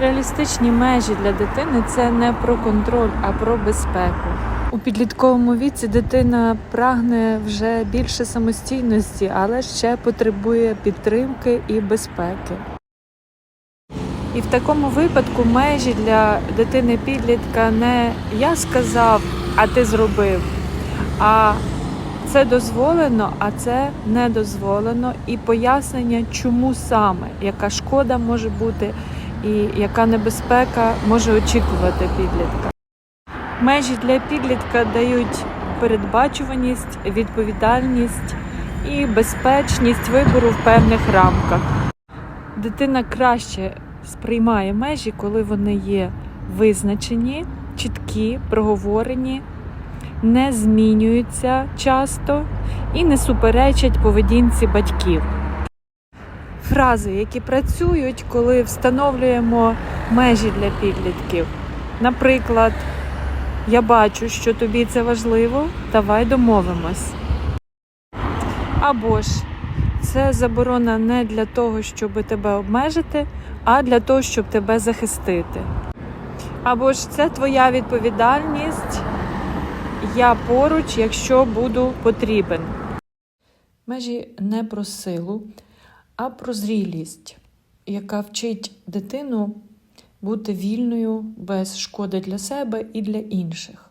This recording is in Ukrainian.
Реалістичні межі для дитини це не про контроль, а про безпеку. У підлітковому віці дитина прагне вже більше самостійності, але ще потребує підтримки і безпеки. І в такому випадку межі для дитини підлітка не я сказав, а ти зробив, а це дозволено, а це не дозволено, і пояснення, чому саме, яка шкода може бути і яка небезпека може очікувати підлітка. Межі для підлітка дають передбачуваність, відповідальність і безпечність вибору в певних рамках. Дитина краще сприймає межі, коли вони є визначені, чіткі, проговорені, не змінюються часто і не суперечать поведінці батьків. Фрази, які працюють, коли встановлюємо межі для підлітків. Наприклад, я бачу, що тобі це важливо, давай домовимось. Або ж це заборона не для того, щоб тебе обмежити, а для того, щоб тебе захистити. Або ж це твоя відповідальність, я поруч, якщо буду потрібен. Межі не про силу, а про зрілість, яка вчить дитину бути вільною без шкоди для себе і для інших.